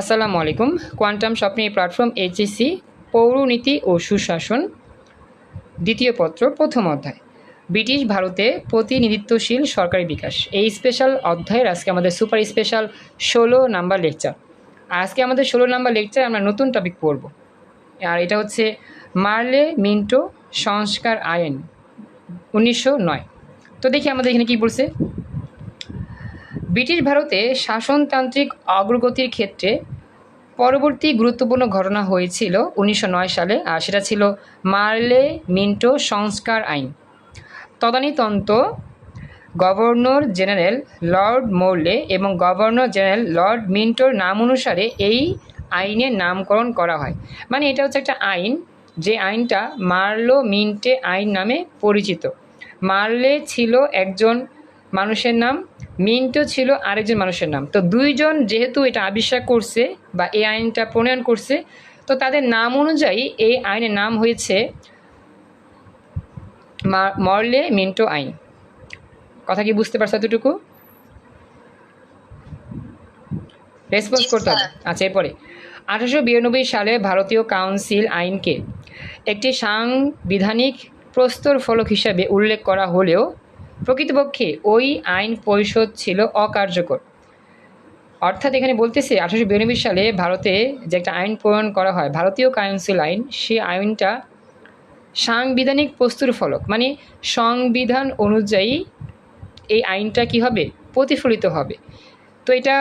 আসসালামু আলাইকুম। কোয়ান্টাম স্বপ্নে প্ল্যাটফর্ম এইচএসসি পৌরনীতি ও সুশাসন, দ্বিতীয় পত্র, প্রথম অধ্যায়। ব্রিটিশ ভারতে প্রতিনিধিত্বশীল সরকারি বিকাশ। এই স্পেশাল অধ্যায়ের আজকে আমাদের সুপার স্পেশাল ষোলো নাম্বার লেকচার আজকে আমাদের ষোলো নাম্বার লেকচার আমরা নতুন টপিক পড়ব। আর এটা হচ্ছে মার্লে মিন্টো সংস্কার আইন, উনিশশো নয়। তো দেখি আমাদের এখানে কী বলছে। ব্রিটিশ ভারতে শাসনতান্ত্রিক অগ্রগতির ক্ষেত্রে পরবর্তী গুরুত্বপূর্ণ ঘটনা হয়েছিল উনিশশো নয় সালে, আর সেটা ছিল মার্লে মিন্টো সংস্কার আইন। তদানীতন্ত গভর্নর জেনারেল লর্ড মোরলে এবং গভর্নর জেনারেল লর্ড মিন্টোর নাম অনুসারে এই আইনের নামকরণ করা হয়। মানে এটা হচ্ছে একটা আইন, যে আইনটা মার্লো মিন্টে আইন নামে পরিচিত। মার্লে ছিল একজন মানুষের নাম মিন্টো ছিল আরেকজন মানুষের নাম। তো দুইজন যেহেতু এটা আবিষ্কার করছে বা এই আইনটা প্রণয়ন করছে তো তাদের নাম অনুযায়ী এই আইনের নাম হয়েছে মরলে মিন্টো আইন। কথা কি বুঝতে পারছ এতটুকু? রেসপন্স করতে হবে। আচ্ছা এরপরে। আঠারোশো বিরানব্বই সালে ভারতীয় কাউন্সিল আইনকে একটি সাংবিধানিক প্রস্তর ফলক হিসাবে উল্লেখ করা হলেও প্রকৃতপক্ষে ওই আইন পরিষদ ছিল অকার্যকর। অর্থাৎ এখানে বলতেছে আঠারোশো বিরানব্বই সালে ভারতে যে একটা আইন প্রণয়ন করা হয়, ভারতীয় কাউন্সিল আইন সেই আইনটা সাংবিধানিক প্রস্তুর ফলক মানে সংবিধান অনুযায়ী এই আইনটা কি হবে? প্রতিফলিত হবে। তো এটা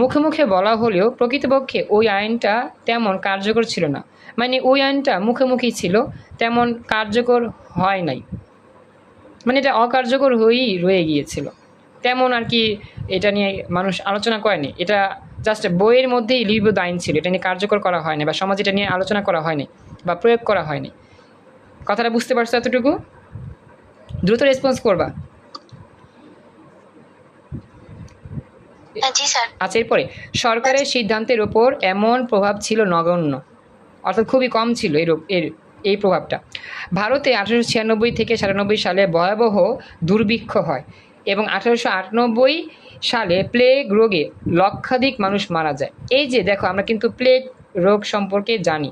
মুখে মুখে বলা হলেও প্রকৃতপক্ষে ওই আইনটা তেমন কার্যকর ছিল না। মানে ওই আইনটা মুখে মুখেই ছিল, তেমন কার্যকর হয় নাই। মানে এটা অকার্যকর হয়েই রয়ে গিয়েছিল। তেমন আর কি এটা নিয়ে মানুষ আলোচনা করেনি। এটা জাস্ট বইয়ের মধ্যেই লিপিবদ্ধ আইন ছিল। এটা নিয়ে কার্যকর করা হয়নি বা সমাজ এটা নিয়ে আলোচনা করা হয়নি বা প্রয়োগ করা হয়নি। কথাটা বুঝতে পারছ এতটুকু? দ্রুত রেসপন্স করবা। আচ্ছা এরপরে সরকারের সিদ্ধান্তের ওপর এমন প্রভাব ছিল নগণ্য। অর্থাৎ খুবই কম ছিল এর এর এই প্রভাবটা। ভারতে আঠারোশো ছিয়ানব্বই থেকে সাতানব্বই সালে ভয়াবহ দুর্ভিক্ষ হয় এবং আঠারোশো আটানব্বই সালে প্লেগ রোগে লক্ষাধিক মানুষ মারা যায়। এই যে দেখো, আমরা কিন্তু প্লেগ রোগ সম্পর্কে জানি,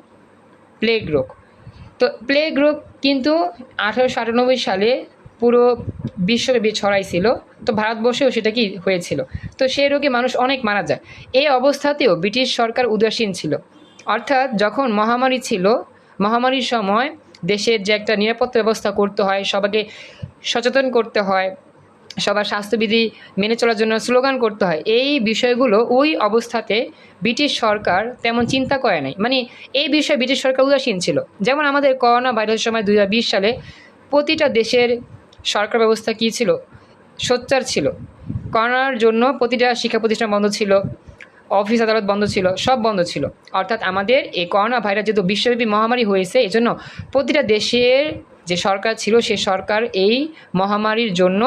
প্লেগ রোগ। তো প্লেগ রোগ কিন্তু আঠারোশো আটানব্বই সালে পুরো বিশ্বব্যাপী ছড়াইছিল, তো ভারতবর্ষেও সেটা কি হয়েছিল? তো সেই রোগে মানুষ অনেক মারা যায়। এই অবস্থাতেও ব্রিটিশ সরকার উদাসীন ছিল। অর্থাৎ যখন মহামারী ছিল মহামারীর সময় দেশের যে একটা নিরাপত্তা ব্যবস্থা করতে হয়, সবাইকে সচেতন করতে হয়, সবার স্বাস্থ্যবিধি মেনে চলার জন্য স্লোগান করতে হয়, এই বিষয়গুলো ওই অবস্থাতে ব্রিটিশ সরকার তেমন চিন্তা করে নাই। মানে এই বিষয়ে ব্রিটিশ সরকার উদাসীন ছিল। যেমন আমাদের করোনা ভাইরাসের সময় দু হাজার বিশ সালে প্রতিটা দেশের সরকার ব্যবস্থা কী ছিল? সোচ্চার ছিল। করোনার জন্য প্রতিটা শিক্ষা প্রতিষ্ঠান বন্ধ ছিল। অফিস, আদালত বন্ধ ছিল, সব বন্ধ ছিল। অর্থাৎ আমাদের এই করোনা ভাইরাস যেহেতু বিশ্বব্যাপী মহামারী হয়েছে, এজন্য জন্য প্রতিটা দেশের যে সরকার ছিল, সে সরকার এই মহামারীর জন্য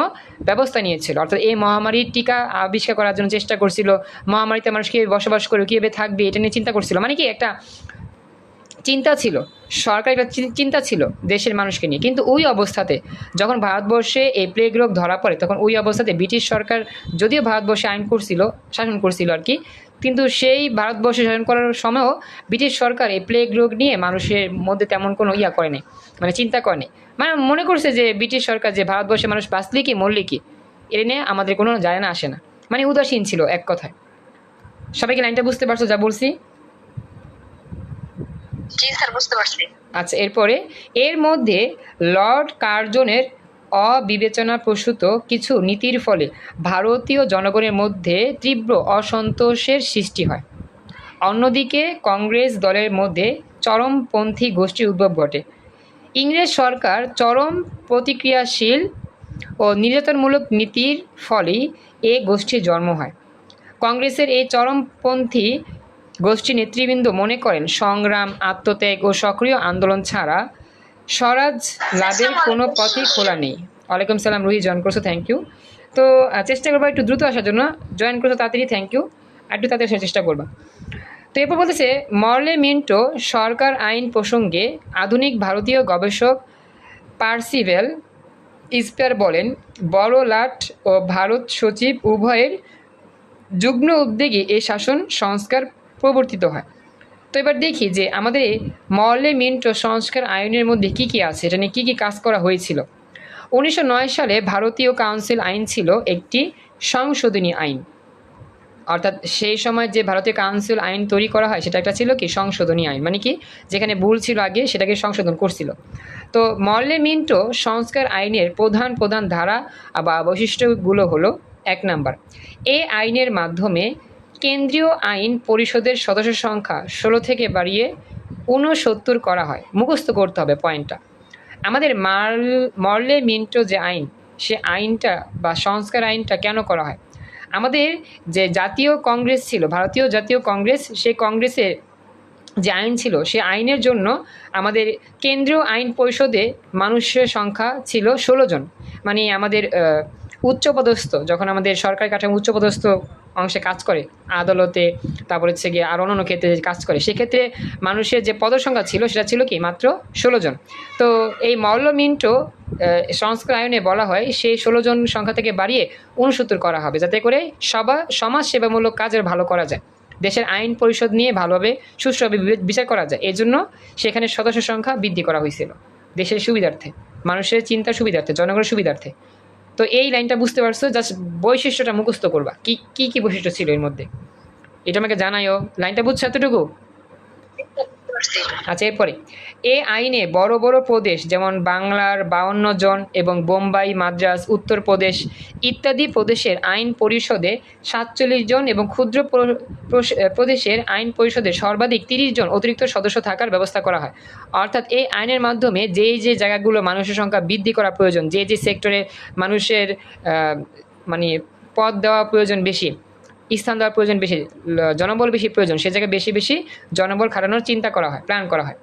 ব্যবস্থা নিয়েছিল। অর্থাৎ এই মহামারীর টিকা আবিষ্কার করার জন্য চেষ্টা করছিল। মহামারীতে মানুষ কীভাবে বসবাস করবে কীভাবে থাকবে, এটা নিয়ে চিন্তা করছিল। মানে কি একটা চিন্তা ছিল সরকার একটা চিন্তা ছিল দেশের মানুষকে নিয়ে। কিন্তু ওই অবস্থাতে যখন ভারতবর্ষে এই প্লেগ রোগ ধরা পড়ে, তখন ওই অবস্থাতে ব্রিটিশ সরকার যদিও ভারতবর্ষে আইন করছিল, শাসন করছিল আর কি, কিন্তু সেই ভারতবর্ষে শাসন করার সময়ও ব্রিটিশ সরকার এই প্লেগ রোগ নিয়ে মানুষের মধ্যে তেমন কোনো ইয়া করেনি মানে চিন্তা করেনি মানে মনে করছে যে ব্রিটিশ সরকার যে ভারতবর্ষে মানুষ বাঁচলি কি, মরলি কি, এ নিয়ে আমাদের কোনো যায় না আসে না। মানে উদাসীন ছিল এক কথায়। সবাইকে লাইনটা বুঝতে পারছ যা বলছি? জি স্যার, বুঝতে পারছি। আচ্ছা এরপরে, এর মধ্যে লর্ড কার্জনের অবিবেচনাপ্রসূত কিছু নীতির ফলে ভারতীয় জনগণের মধ্যে তীব্র অসন্তোষের সৃষ্টি হয়। অন্যদিকে, কংগ্রেস দলের মধ্যে চরমপন্থী গোষ্ঠীর উদ্ভব ঘটে। ইংরেজ সরকার চরম প্রতিক্রিয়াশীল ও নির্যাতনমূলক নীতির ফলেই এ গোষ্ঠীর জন্ম হয়। কংগ্রেসের এই চরমপন্থী গোষ্ঠী নেতৃবৃন্দ মনে করেন সংগ্রাম আত্মত্যাগ ও সক্রিয় আন্দোলন ছাড়া স্বরাজ লাভের কোনো পথই খোলা নেই। ওয়ালাইকুম সালাম রুহি জয়েন করছ থ্যাংক ইউ তো চেষ্টা করব একটু দ্রুত আসার জন্য। জয়েন করছ তাড়াতাড়ি থ্যাংক ইউ একটু তাড়াতাড়ি আসার চেষ্টা করবা। তো এরপর বলতেছে মরলে মিন্টো সরকার আইন প্রসঙ্গে আধুনিক ভারতীয় গবেষক পার্সিভেল ইস্পার বলেন বড় লাট ও ভারত সচিব উভয়ের যুগ্ম উদ্যোগে এই শাসন সংস্কার প্রবর্তিত হয়। তো এবার দেখি যে আমাদের মর্লে মিন্টো সংস্কার আইনের মধ্যে কি কি আছে? এটা নিয়ে কী কী কাজ করা হয়েছিল? উনিশশো নয় সালে ভারতীয় কাউন্সিল আইন ছিল একটি সংশোধনী আইন। অর্থাৎ সেই সময় যে ভারতীয় কাউন্সিল আইন তৈরি করা হয়, সেটা একটা ছিল কি? সংশোধনী আইন। মানে কি? যেখানে ভুল ছিল আগে, সেটাকে সংশোধন করছিল। তো মর্লে মিন্টো সংস্কার আইনের প্রধান প্রধান ধারা বা বৈশিষ্ট্যগুলো হলো এক নাম্বার। এই আইনের মাধ্যমে কেন্দ্রীয় আইন পরিষদের সদস্য সংখ্যা ষোলো থেকে বাড়িয়ে ঊনসত্তর করা হয়। মুখস্থ করতে হবে পয়েন্টটা। আমাদের মার্ল, মর্লে মিন্টো যে আইন, সে আইনটা বা সংস্কার আইনটা কেন করা হয়? আমাদের যে জাতীয় কংগ্রেস ছিল, ভারতীয় জাতীয় কংগ্রেস সেই কংগ্রেসের যে আইন ছিল, সে আইনের জন্য আমাদের কেন্দ্রীয় আইন পরিষদে মানুষের সংখ্যা ছিল ষোলো জন। মানে আমাদের উচ্চপদস্থ, যখন আমাদের সরকারি কাঠামো উচ্চপদস্থ অংশে কাজ করে, আদালতে, তারপর হচ্ছে গিয়ে আর অন্যান্য ক্ষেত্রে কাজ করে। সেক্ষেত্রে মানুষের যে পদসংখ্যা ছিল, সেটা ছিল কি? মাত্র ষোলো জন। তো এই মল্ল সংস্কার আইনে বলা হয়, সেই ষোলো জন সংখ্যা থেকে বাড়িয়ে উনসত্তর করা হবে, যাতে করে সবা সমাজ সেবামূলক কাজের ভালো করা যায়। দেশের আইন পরিষদ নিয়ে ভালোভাবে সুষ্ঠুভাবে বিচার করা যায়। এই জন্য সেখানে সদস্য সংখ্যা বৃদ্ধি করা হয়েছিল, দেশের সুবিধার্থে, মানুষের চিন্তার সুবিধার্থে, জনগণের সুবিধার্থে। তো এই লাইনটা বুঝতে পারছ জাস্ট বৈশিষ্ট্যটা মুখস্থ করবা। কি কি কি বৈশিষ্ট্য ছিল এর মধ্যে? এটা আমাকে জানাইও। লাইনটা বুঝছ এতটুকু? আচ্ছা এরপরে। এ আইনে বড় বড় প্রদেশ, যেমন বাংলার বাউন্ন জন এবং বোম্বাই, মাদ্রাস, উত্তরপ্রদেশ ইত্যাদি প্রদেশের আইন পরিষদে সাতচল্লিশ জন এবং ক্ষুদ্র প্রদেশের আইন পরিষদে সর্বাধিক তিরিশ জন অতিরিক্ত সদস্য থাকার ব্যবস্থা করা হয়। অর্থাৎ এই আইনের মাধ্যমে যেই যে জায়গাগুলো মানুষের সংখ্যা বৃদ্ধি করা প্রয়োজন, যে যে সেক্টরে মানুষের মানে পদ দেওয়া প্রয়োজন বেশি স্থান দেওয়ার প্রয়োজন বেশি জনবল বেশি প্রয়োজন, সে জায়গায় বেশি বেশি জনবল খাটানোর চিন্তা করা হয়, প্ল্যান করা হয়।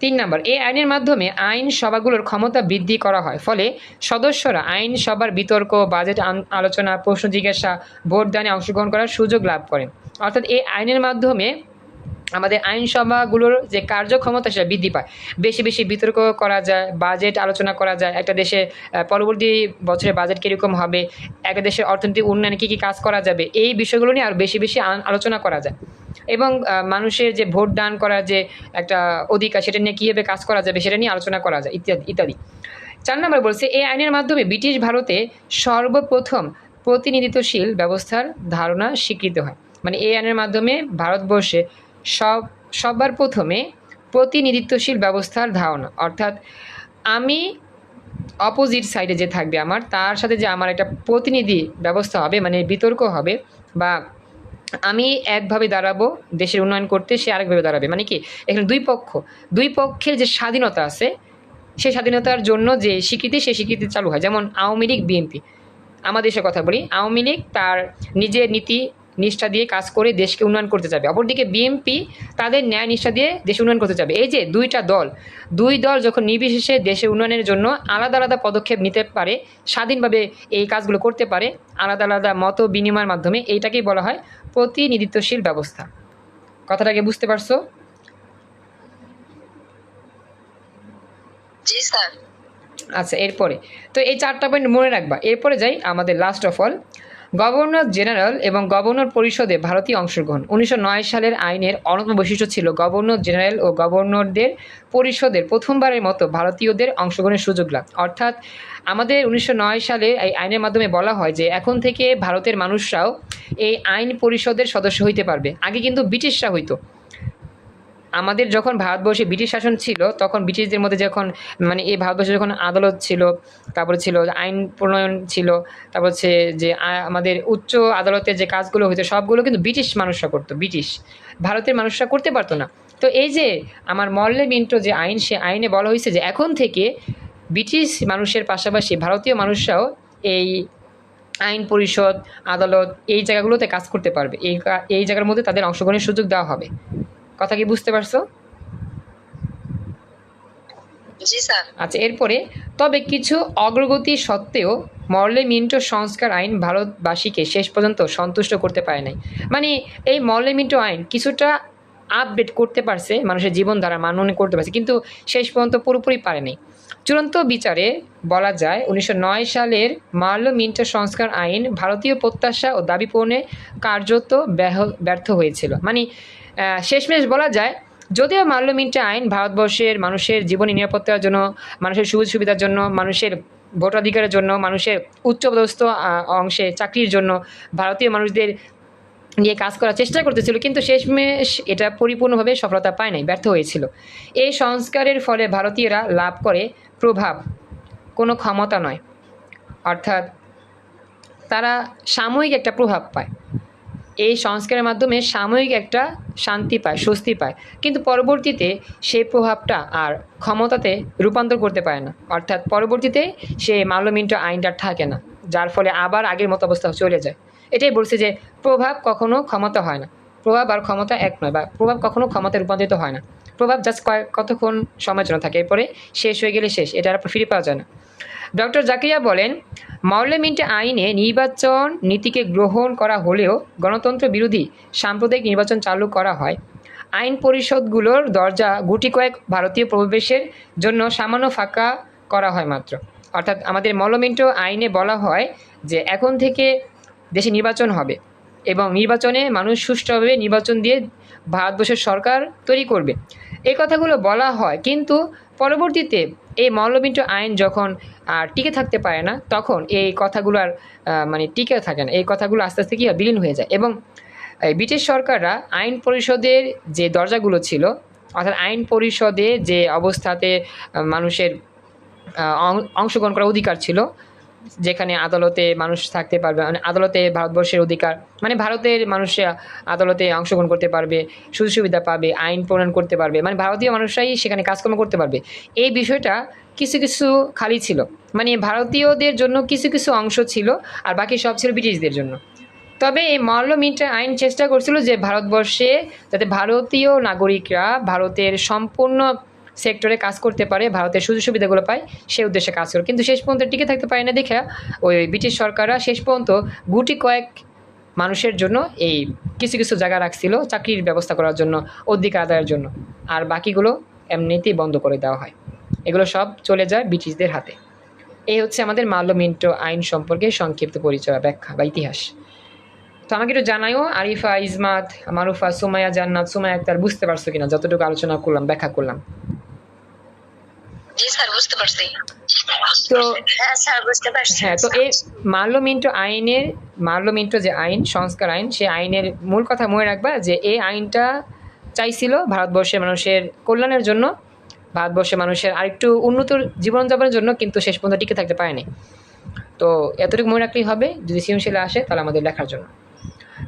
তিন নম্বর, এই আইনের মাধ্যমে আইন সভাগুলোর ক্ষমতা বৃদ্ধি করা হয়, ফলে সদস্যরা আইন সভার বিতর্ক, বাজেট আলোচনা, প্রশ্ন জিজ্ঞাসা, ভোটদানে অংশগ্রহণ করার সুযোগ লাভ করেন অর্থাৎ এই আইনের মাধ্যমে আমাদের আইনসভাগুলোর যে কার্যক্ষমতা সেটা বৃদ্ধি পায়। বেশি বেশি বিতর্ক করা যায় বাজেট আলোচনা করা যায়, একটা দেশে পরবর্তী বছরে বাজেট কীরকম হবে, একটা দেশের অর্থনৈতিক উন্নয়নে কী কী কাজ করা যাবে, এই বিষয়গুলো নিয়ে আরও বেশি বেশি আলোচনা করা যায়। এবং মানুষের যে ভোট দান করার যে একটা অধিকার, সেটা নিয়ে কীভাবে কাজ করা যাবে, সেটা নিয়ে আলোচনা করা যায়, ইত্যাদি ইত্যাদি। চার নম্বর বলছে, এই আইনের মাধ্যমে ব্রিটিশ ভারতে সর্বপ্রথম প্রতিনিধিত্বশীল ব্যবস্থার ধারণা স্বীকৃত হয়। মানে এই আইনের মাধ্যমে ভারতবর্ষে সব, সবার প্রথমে প্রতিনিধিত্বশীল ব্যবস্থার ধারণা। অর্থাৎ আমি অপোজিট সাইডে যে থাকবে আমার, তার সাথে যে আমার একটা প্রতিনিধি ব্যবস্থা হবে মানে বিতর্ক হবে, বা আমি একভাবে দাঁড়াবো দেশের উন্নয়ন করতে, সে আরেকভাবে দাঁড়াবে। মানে কি? এখানে দুই পক্ষ। দুই পক্ষের যে স্বাধীনতা আছে, সেই স্বাধীনতার জন্য যে স্বীকৃতি, সেই স্বীকৃতি চালু হয়। যেমন আওয়ামী লীগ, বিএনপি। আমাদের দেশের কথা বলি, আওয়ামী লীগ তার নিজের নীতি নিষ্ঠা দিয়ে কাজ করে দেশকে উন্নয়ন করতে যাবে। অপরদিকে বিএনপি তাদের ন্যায় নিষ্ঠা দিয়ে দেশ উন্নয়ন করতে যাবে। এই যে দুইটা দল দুই দল যখন নির্বিশেষে দেশের উন্নয়নের জন্য আলাদা আলাদা পদক্ষেপ নিতে পারে স্বাধীনভাবে এই কাজগুলো করতে পারে আলাদা আলাদা মত বিনিময়ের মাধ্যমে এইটাকেই বলা হয় প্রতিনিধিত্বশীল ব্যবস্থা। কথাটাকে বুঝতে পারছ? জি স্যার। আচ্ছা এরপরে। তো এই চারটা পয়েন্ট মনে রাখবা। এরপরে যাই আমাদের last of all governor general এবং গভর্নর পরিষদে ভারতীয় অংশগ্রহণ। উনিশশো নয় সালের আইনের অন্যতম বৈশিষ্ট্য ছিল গভর্নর জেনারেল ও গভর্নরদের পরিষদের প্রথমবারের মতো ভারতীয়দের অংশগ্রহণের সুযোগ লাভ। অর্থাৎ আমাদের উনিশশো নয় সালে এই আইনের মাধ্যমে বলা হয় যে এখন থেকে ভারতের মানুষরাও এই আইন পরিষদের সদস্য হইতে পারবে। আগে কিন্তু ব্রিটিশরা হইতো। আমাদের যখন ভারতবর্ষে ব্রিটিশ শাসন ছিল, তখন ব্রিটিশদের মধ্যে যখন মানে এই ভারতবর্ষে যখন আদালত ছিল, তারপরে ছিল আইন প্রণয়ন ছিল, তারপর হচ্ছে যে আমাদের উচ্চ আদালতের যে কাজগুলো হতো সবগুলো কিন্তু ব্রিটিশ মানুষরা করতো, ব্রিটিশ। ভারতের মানুষরা করতে পারতো না। তো এই যে আমার মল্লে মিন্টো যে আইন, সে আইনে বলা হয়েছে যে এখন থেকে ব্রিটিশ মানুষের পাশাপাশি ভারতীয় মানুষরাও এই আইন পরিষদ, আদালত এই জায়গাগুলোতে কাজ করতে পারবে। এই এই জায়গার মধ্যে তাদের অংশগ্রহণের সুযোগ দেওয়া হবে। কথা কি বুঝতে পারছ? আচ্ছা এরপরে তবে কিছু অগ্রগতি সত্ত্বেও মরলে মিন্টো সংস্কার আইন ভারতবাসীকে শেষ পর্যন্ত সন্তুষ্ট করতে পারে নাই। মানে এই মরলে মিন্টো আইন কিছুটা আপডেট করতে পারছে মানুষের জীবন দ্বারা মাননে করতে পারছে কিন্তু শেষ পর্যন্ত পুরোপুরি পারেনি চূড়ান্ত বিচারে বলা যায় উনিশশো নয় সালের মাল্য মিন্টো সংস্কার আইন ভারতীয় প্রত্যাশা ও দাবি পূরণে কার্যত ব্যর্থ হয়েছিল। মানে শেষমেশ বলা যায়, যদিও মাল্য মিন্টো আইন ভারতবর্ষের মানুষের জীবন নিরাপত্তার জন্য, মানুষের সুযোগ সুবিধার জন্য, মানুষের ভোটাধিকারের জন্য, মানুষের উচ্চপদস্থ অংশে চাকরির জন্য ভারতীয় মানুষদের নিয়ে কাজ করার চেষ্টা করতেছিল, কিন্তু শেষমেশ এটা পরিপূর্ণভাবে সফলতা পায় নাই, ব্যর্থ হয়েছিল। এই সংস্কারের ফলে ভারতীয়রা লাভ করে প্রভাব, কোনো ক্ষমতা নয়। অর্থাৎ তারা সাময়িক একটা প্রভাব পায়। এই সংস্কারের মাধ্যমে সাময়িক একটা শান্তি পায়, স্বস্তি পায়। কিন্তু পরবর্তীতে সেই প্রভাবটা আর ক্ষমতাতে রূপান্তর করতে পারে না। অর্থাৎ পরবর্তীতে সে মাল্যমিন্ট আইনটা থাকে না, যার ফলে আবার আগের মতো অবস্থা চলে যায়। এটাই বলছে যে প্রভাব কখনো ক্ষমতা হয় না। প্রভাব আর ক্ষমতা এক নয় বা প্রভাব কখনো ক্ষমতায় রূপান্তরিত হয় না। প্রভাব জাস্ট কয়েক কতক্ষণ সময়ের জন্য থাকে। এরপরে শেষ হয়ে গেলে শেষ, এটা আর ফিরে পাওয়া যায় না। ডক্টর জাকিয়া বলেন মার্লেমেন্ট আইনে নির্বাচন নীতিকে গ্রহণ করা হলেও গণতন্ত্র বিরোধী সাম্প্রদায়িক নির্বাচন চালু করা হয়। আইন পরিষদগুলোর দরজা গুটি কয়েক ভারতীয় প্রবেশের জন্য সামান্য ফাঁকা করা হয় মাত্র। অর্থাৎ আমাদের মলমেন্ট আইনে বলা হয় যে এখন থেকে দেশে নির্বাচন হবে এবং নির্বাচনে মানুষ সুষ্ঠুভাবে নির্বাচন দিয়ে ভারতবর্ষের সরকার তৈরি করবে। এই কথাগুলো বলা হয়। কিন্তু পরবর্তীতে এই মল্লবিন্ট আইন যখন আর টিকে থাকতে পারে না, তখন এই কথাগুলো আর মানে টিকে থাকে না। এই কথাগুলো আস্তে আস্তে কী হয়? বিলীন হয়ে যায়। এবং ব্রিটিশ সরকাররা আইন পরিষদের যে দরজাগুলো ছিল, অর্থাৎ আইন পরিষদে যে অবস্থাতে মানুষের অংশগ্রহণ করার অধিকার ছিল যেখানে আদালতে মানুষ থাকতে পারবে মানে আদালতে ভারতবর্ষের অধিকার মানে ভারতের মানুষ আদালতে অংশগ্রহণ করতে পারবে সুযোগ সুবিধা পাবে, আইন প্রণয়ন করতে পারবে মানে ভারতীয় মানুষরাই সেখানে কাজকর্ম করতে পারবে। এই বিষয়টা কিছু কিছু খালি ছিল মানে ভারতীয়দের জন্য কিছু কিছু অংশ ছিল আর বাকি সব ছিল ব্রিটিশদের জন্য। তবে এই মল্ল আইন চেষ্টা করছিল যে ভারতবর্ষে যাতে ভারতীয় নাগরিকরা ভারতের সম্পূর্ণ সেক্টরে কাজ করতে পারে, ভারতের সুযোগ সুবিধাগুলো পায় সেই উদ্দেশ্যে কাজ করে। কিন্তু শেষ পর্যন্ত টিকে থাকতে পারে না, দেখে ওই ব্রিটিশ সরকাররা শেষ পর্যন্ত গুটি কয়েক মানুষের জন্য এই কিছু কিছু জায়গা রাখছিল চাকরির ব্যবস্থা করার জন্য, অধিকার আদায়ের জন্য। আর বাকিগুলো এমনিতেই বন্ধ করে দেওয়া হয়। এগুলো সব চলে যায় ব্রিটিশদের হাতে। এই হচ্ছে আমাদের মাল্যমিন্টো আইন সম্পর্কে সংক্ষিপ্ত পরিচয়, ব্যাখ্যা বা ইতিহাস। তো আমাকে একটু জানাইও আরিফা, ইজমাত, মারুফা, সুমাইয়া জান্নাত, সুমাইয়া আক্তার বুঝতে পারছ কিনা? যতটুকু আলোচনা করলাম, ব্যাখ্যা করলাম। জি স্যার বুঝতে পারছি। তো হ্যাঁ স্যার বুঝতে পারছি। হ্যাঁ তো এই আইনের যে আইন সংস্কার আইন সেই আইনের মূল কথা মনে রাখবা যে এই আইনটা চাইছিল ভারতবর্ষের মানুষের কল্যাণের জন্য ভারতবর্ষের মানুষের আরেকটু উন্নত জীবনযাপনের জন্য কিন্তু শেষ পর্যন্ত টিকে থাকতে পারেনি। তো এতটুকু মনে রাখলেই হবে যদি সৃজনশীল আসে তাহলে আমাদের লেখার জন্য।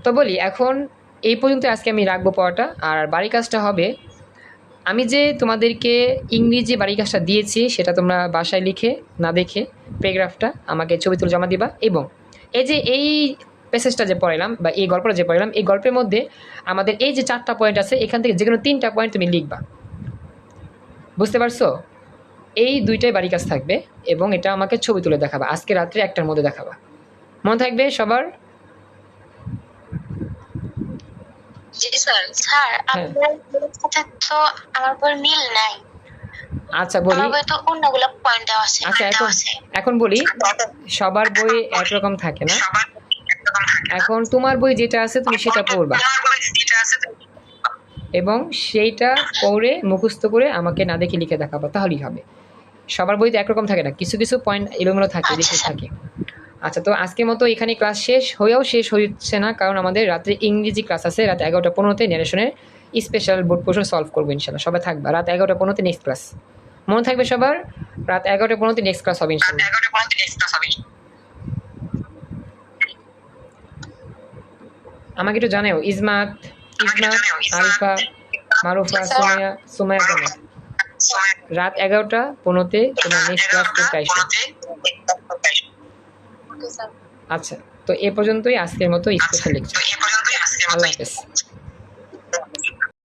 তো বলি এখন এই পর্যন্ত আজকে আমি রাখব পড়াটা আর বাড়ি কাজটা হবে আমি যে তোমাদেরকে ইংরেজি বাড়ি কাজটা দিয়েছি, সেটা তোমরা বাসায় লিখে, না দেখে প্যারাগ্রাফটা আমাকে ছবি তুলে জমা দিবা। এবং এই যে এই প্যাসেজটা যে পড়ালাম বা এই গল্পটা যে পড়ালাম এই গল্পের মধ্যে আমাদের এই যে চারটা পয়েন্ট আছে, এখান থেকে যে কোনো তিনটা পয়েন্ট তুমি লিখবা। বুঝতে পারছ? এই দুইটাই বাড়ি কাজ থাকবে এবং এটা আমাকে ছবি তুলে দেখাবা। আজকে রাত্রে একটার মধ্যে দেখাবা। মনে থাকবে সবার জি স্যার। স্যার হ্যাঁ। আপনার সাথে তো আমার বই মিল নাই। আচ্ছা বলি। তো অন্যগুলো পয়েন্ট দেওয়া আছে আচ্ছা এখন এখন বলি সবার বই একরকম থাকে না? এখন তোমার বই যেটা আছে তুমি সেটা পড়বা। এবং সেইটা পড়ে মুখস্থ করে আমাকে না দেখে লিখে দেখাবো তাহলেই হবে। সবার বইতে একরকম থাকে না কিছু কিছু পয়েন্ট এলোমেলো থাকে আচ্ছা, স্যার। থাকে। আচ্ছা তো আজকের মতো এখানে ক্লাস শেষ। হয়েও শেষ হচ্ছে না কারণ আমাদের রাত্রে ইংরেজি ক্লাস আছে রাত এগারোটা পনেরোতে ন্যারেশনের স্পেশাল বোর্ড প্রশ্ন সলভ করব ইনশাল্লাহ। সবাই থাকবে রাত এগারোটা পনেরোতে নেক্সট ক্লাস মনে থাকবে সবার? রাত এগারোটা পনেরোতে নেক্সট ক্লাস হবে ইনশাল্লাহ। আমাকে একটু জানাও ইজমাত ইজমাত আরিফা মারুফা সুমাইয়া সুমাইয়া জানাও রাত এগারোটা পনেরোতে তোমার নেক্সট ক্লাস করতে আচ্ছা তো এ পর্যন্তই আজকের মতো স্পেশাল লেকচার। আল্লাহ হাফেজ।